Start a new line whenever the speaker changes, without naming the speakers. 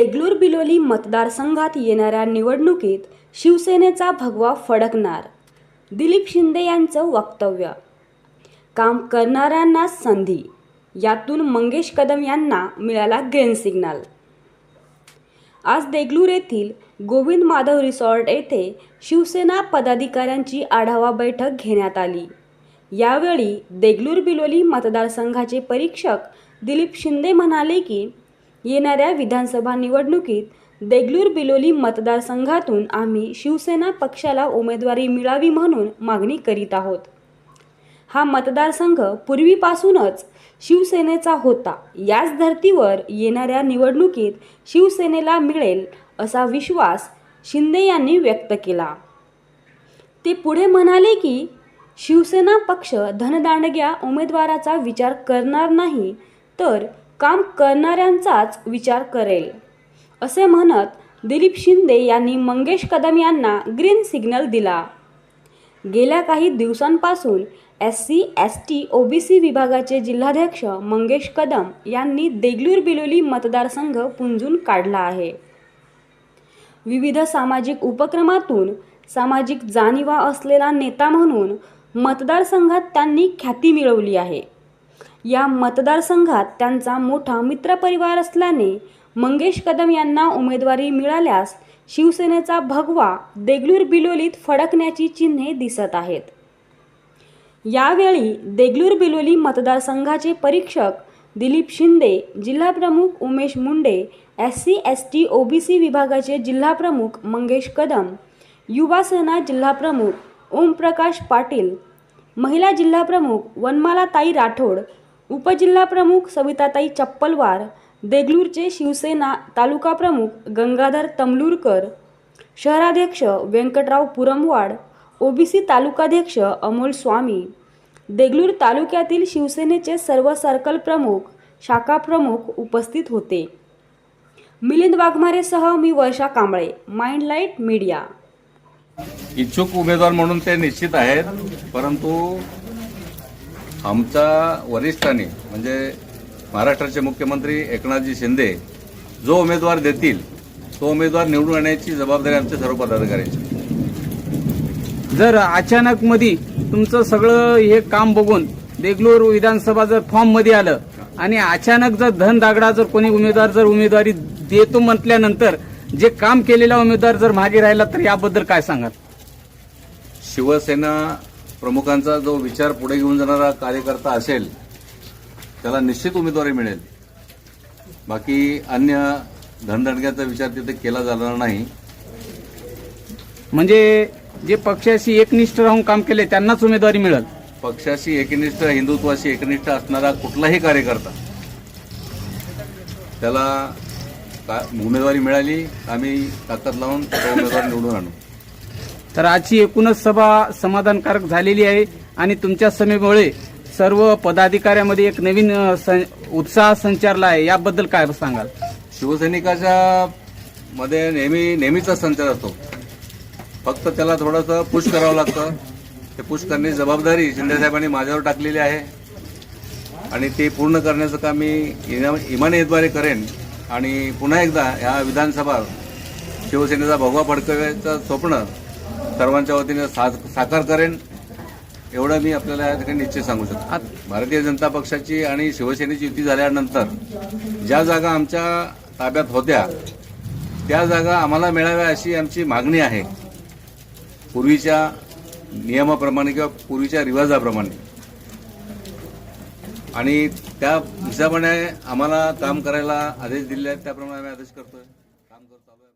देगलूर बिलोली मतदारसंघात येणाऱ्या निवडणुकीत शिवसेनेचा भगवा फडकणार. दिलीप शिंदे यांचं वक्तव्य. काम करणाऱ्यांना संधी. यातून मंगेश कदम यांना मिळाला ग्रीन सिग्नल. आज देगलूर येथील गोविंद माधव रिसॉर्ट येथे शिवसेना पदाधिकाऱ्यांची आढावा बैठक घेण्यात आली. यावेळी देगलूर बिलोली मतदारसंघाचे परीक्षक दिलीप शिंदे म्हणाले की येणाऱ्या विधानसभा निवडणुकीत देगलूर बिलोली मतदारसंघातून आम्ही शिवसेना पक्षाला उमेदवारी मिळावी म्हणून मागणी करीत आहोत. हा मतदारसंघ पूर्वीपासूनच शिवसेनेचा होता. याच धर्तीवर येणाऱ्या निवडणुकीत शिवसेनेला मिळेल असा विश्वास शिंदे यांनी व्यक्त केला. ते पुढे म्हणाले की शिवसेना पक्ष धनदांडग्या उमेदवाराचा विचार करणार नाही तर काम करणाऱ्यांचाच विचार करेल. असे म्हणत दिलीप शिंदे यांनी मंगेश कदम यांना ग्रीन सिग्नल दिला. गेल्या काही दिवसांपासून S C S T O B C विभागाचे जिल्हाध्यक्ष मंगेश कदम यांनी देगलूर बिलोली मतदारसंघ पुंजून काढला आहे. विविध सामाजिक उपक्रमातून सामाजिक जाणीवा असलेला नेता म्हणून मतदारसंघात त्यांनी ख्याती मिळवली आहे. या मतदारसंघात त्यांचा मोठा मित्रपरिवार असल्याने मंगेश कदम यांना उमेदवारी मिळाल्यास शिवसेनेचा भगवा देगलूर बिलोलीत फडकण्याची चिन्हे दिसत आहेत. यावेळी देगलूर बिलोली मतदारसंघाचे परीक्षक दिलीप शिंदे जिल्हाप्रमुख Umesh Munde S C S T O B C विभागाचे जिल्हाप्रमुख मंगेश कदम युवासेना जिल्हाप्रमुख ओमप्रकाश पाटील महिला जिल्हाप्रमुख वनमालाताई राठोड उपजिल्हाप्रमुख सविताताई चप्पलवार देगलूरचे शिवसेना तालुका प्रमुख गंगाधर तमलूरकर शहराध्यक्ष व्यंकटराव पुरमवाड ओबीसी तालुकाध्यक्ष अमोल स्वामी देगलूर तालुक्यातील शिवसेनेचे सर्व सर्कल प्रमुख शाखा प्रमुख उपस्थित होते. मिलिंद वाघमारेसह मी वर्षा कांबळे माइंडलाईट मीडिया.
इच्छुक उमेदवार म्हणून ते निश्चित आहेत परंतु आमच्या वरिष्ठांनी म्हणजे महाराष्ट्राचे मुख्यमंत्री एकनाथजी शिंदे जो उमेदवार देतील तो उमेदवार निवडून आणण्याची जबाबदारी आमच्या सर्व पदाधिकाऱ्यांची
जर अचानक मध्ये तुमचं सगळं हे काम बघून देगलूर विधानसभा जर फॉर्ममध्ये आलं आणि अचानक जर धन दागडा जर कोणी उमेदवार जर उमेदवारी देतो म्हटल्यानंतर जे काम केलेला उमेदवार जर मागे राहिला तर याबद्दल काय सांगाल?
शिवसेना प्रमुखांचा जो विचार पुढे घेऊन जाणारा कार्यकर्ता असेल त्याला निश्चित उमेदवारी मिळेल. बाकी अन्य धनदणग्याचा विचार तिथे केला जाणार नाही.
म्हणजे जे पक्षाशी एकनिष्ठ राहून काम केले त्यांनाच उमेदवारी मिळेल.
पक्षाशी एकनिष्ठ हिंदुत्वाशी एकनिष्ठ असणारा कुठलाही कार्यकर्ता त्याला का- उमेदवारी मिळाली आम्ही ताकद लावून उमेदवार निवडून आणू.
तर आजची एकूणच सभा समाधानकारक झालेली आहे आणि तुमच्या सभेमुळे सर्व पदाधिकाऱ्यामध्ये एक नवीन सं- उत्साह संचारला आहे. याबद्दल काय सांगाल?
शिवसैनिकाच्या मध्ये नेहमी नेहमीचा संचार असतो. फक्त त्याला थोडंसं पुश करावं लागतं. ते पुश करण्याची जबाबदारी शिंदेसाहेबांनी माझ्यावर टाकलेली आहे. आणि ते पूर्ण करण्याचं काम मी इना- इमानीद्वारे करेन. आणि पुन्हा एकदा ह्या विधानसभा शिवसेनेचा भगवा फडकवायचं स्वप्न सर्वांच्या वतीने सा साकार करेन. एवढं मी आपल्याला या ठिकाणी निश्चित सांगू शकतो.
आत-
भारतीय जनता पक्षाची आणि शिवसेनेची युती झाल्यानंतर ज्या जागा आमच्या ताब्यात होत्या त्या जागा आम्हाला मिळाव्या अशी आमची मागणी आहे. पूर्वीच्या नियमाप्रमाणे किंवा पूर्वीच्या रिवाजाप्रमाणे. आणि त्या हिशोबाने आम्हाला काम करायला आदेश दिले आहेत. त्याप्रमाणे आम्ही आदेश करतोय. काम करतो